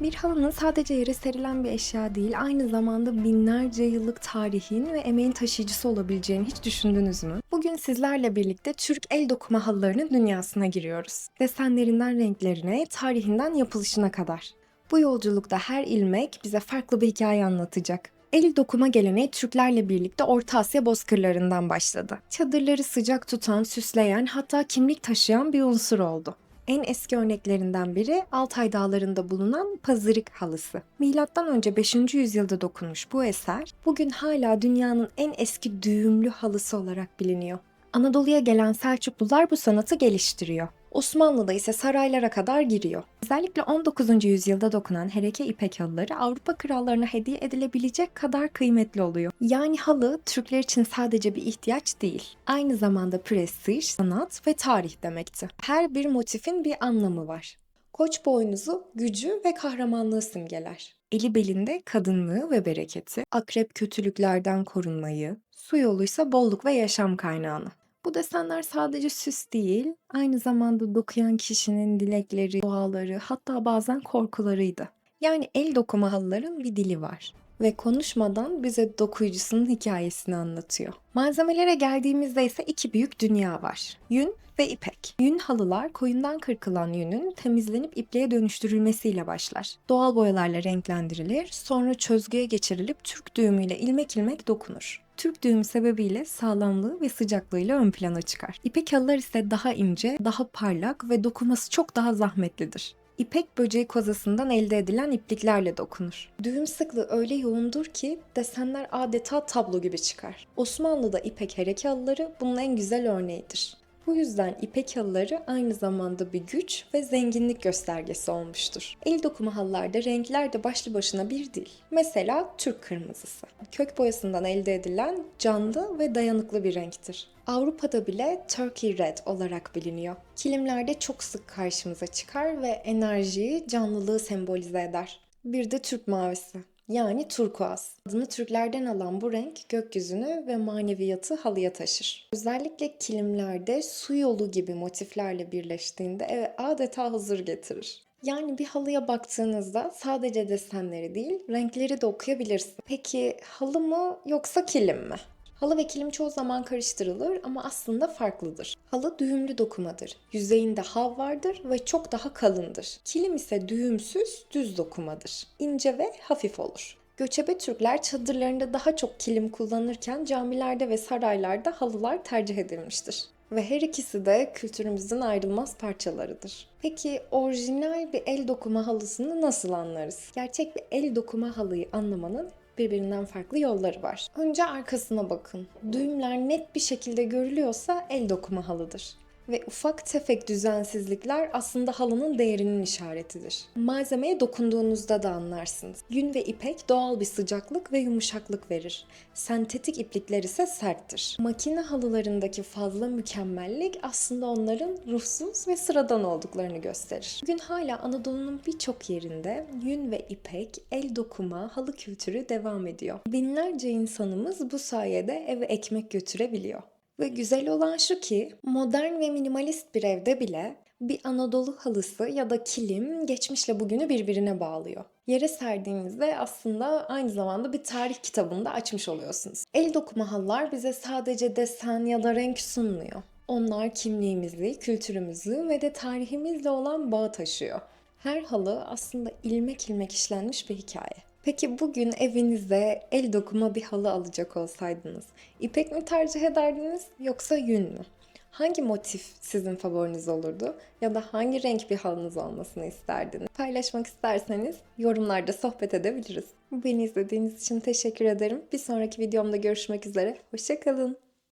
Bir halının sadece yere serilen bir eşya değil, aynı zamanda binlerce yıllık tarihin ve emeğin taşıyıcısı olabileceğini hiç düşündünüz mü? Bugün sizlerle birlikte Türk el dokuma halılarının dünyasına giriyoruz. Desenlerinden renklerine, tarihinden yapılışına kadar. Bu yolculukta her ilmek bize farklı bir hikaye anlatacak. El dokuma geleneği Türklerle birlikte Orta Asya bozkırlarından başladı. Çadırları sıcak tutan, süsleyen, hatta kimlik taşıyan bir unsur oldu. En eski örneklerinden biri Altay Dağları'nda bulunan pazırık halısı. Milattan önce 5. yüzyılda dokunmuş bu eser, bugün hala dünyanın en eski düğümlü halısı olarak biliniyor. Anadolu'ya gelen Selçuklular bu sanatı geliştiriyor. Osmanlı'da ise saraylara kadar giriyor. Özellikle 19. yüzyılda dokunan hereke ipek halıları Avrupa krallarına hediye edilebilecek kadar kıymetli oluyor. Yani halı Türkler için sadece bir ihtiyaç değil, aynı zamanda prestij, sanat ve tarih demekti. Her bir motifin bir anlamı var. Koç boynuzu gücü ve kahramanlığı simgeler. Eli belinde kadınlığı ve bereketi, akrep kötülüklerden korunmayı, su yoluysa bolluk ve yaşam kaynağını. Bu desenler sadece süs değil, aynı zamanda dokuyan kişinin dilekleri, duaları, hatta bazen korkularıydı. Yani el dokuma halıların bir dili var ve konuşmadan bize dokuyucusunun hikayesini anlatıyor. Malzemelere geldiğimizde ise iki büyük dünya var. Yün ve ipek. Yün halılar koyundan kırkılan yünün temizlenip ipliğe dönüştürülmesiyle başlar. Doğal boyalarla renklendirilir, sonra çözgüye geçirilip Türk düğümüyle ilmek ilmek dokunur. Türk düğümü sebebiyle sağlamlığı ve sıcaklığıyla ön plana çıkar. İpek halılar ise daha ince, daha parlak ve dokuması çok daha zahmetlidir. İpek böceği kozasından elde edilen ipliklerle dokunur. Düğüm sıklığı öyle yoğundur ki desenler adeta tablo gibi çıkar. Osmanlı'da ipek hereke halıları bunun en güzel örneğidir. Bu yüzden ipek halıları aynı zamanda bir güç ve zenginlik göstergesi olmuştur. El dokuma halılarda renkler de başlı başına bir değil. Mesela Türk kırmızısı. Kök boyasından elde edilen canlı ve dayanıklı bir renktir. Avrupa'da bile Turkey Red olarak biliniyor. Kilimlerde çok sık karşımıza çıkar ve enerjiyi, canlılığı sembolize eder. Bir de Türk mavisi yani turkuaz. Adını Türklerden alan bu renk gökyüzünü ve maneviyatı halıya taşır. Özellikle kilimlerde su yolu gibi motiflerle birleştiğinde eve adeta huzur getirir. Yani bir halıya baktığınızda sadece desenleri değil, renkleri de okuyabilirsin. Peki halı mı yoksa kilim mi? Halı ve kilim çoğu zaman karıştırılır ama aslında farklıdır. Halı düğümlü dokumadır. Yüzeyinde hav vardır ve çok daha kalındır. Kilim ise düğümsüz, düz dokumadır. İnce ve hafif olur. Göçebe Türkler çadırlarında daha çok kilim kullanırken camilerde ve saraylarda halılar tercih edilmiştir. Ve her ikisi de kültürümüzün ayrılmaz parçalarıdır. Peki orijinal bir el dokuma halısını nasıl anlarız? Gerçek bir el dokuma halıyı anlamanın birbirinden farklı yolları var. Önce arkasına bakın. Düğümler net bir şekilde görülüyorsa el dokuma halıdır ve ufak tefek düzensizlikler aslında halının değerinin işaretidir. Malzemeye dokunduğunuzda da anlarsınız. Yün ve ipek doğal bir sıcaklık ve yumuşaklık verir. Sentetik iplikler ise serttir. Makine halılarındaki fazla mükemmellik aslında onların ruhsuz ve sıradan olduklarını gösterir. Bugün hala Anadolu'nun birçok yerinde yün ve ipek, el dokuma, halı kültürü devam ediyor. Binlerce insanımız bu sayede eve ekmek götürebiliyor. Ve güzel olan şu ki modern ve minimalist bir evde bile bir Anadolu halısı ya da kilim geçmişle bugünü birbirine bağlıyor. Yere serdiğinizde aslında aynı zamanda bir tarih kitabını da açmış oluyorsunuz. El dokuma halılar bize sadece desen ya da renk sunmuyor. Onlar kimliğimizi, kültürümüzü ve de tarihimizle olan bağı taşıyor. Her halı aslında ilmek ilmek işlenmiş bir hikaye. Peki bugün evinize el dokuma bir halı alacak olsaydınız, ipek mi tercih ederdiniz yoksa yün mü? Hangi motif sizin favoriniz olurdu ya da hangi renk bir halınız olmasını isterdiniz? Paylaşmak isterseniz yorumlarda sohbet edebiliriz. Beni izlediğiniz için teşekkür ederim. Bir sonraki videomda görüşmek üzere. Hoşçakalın.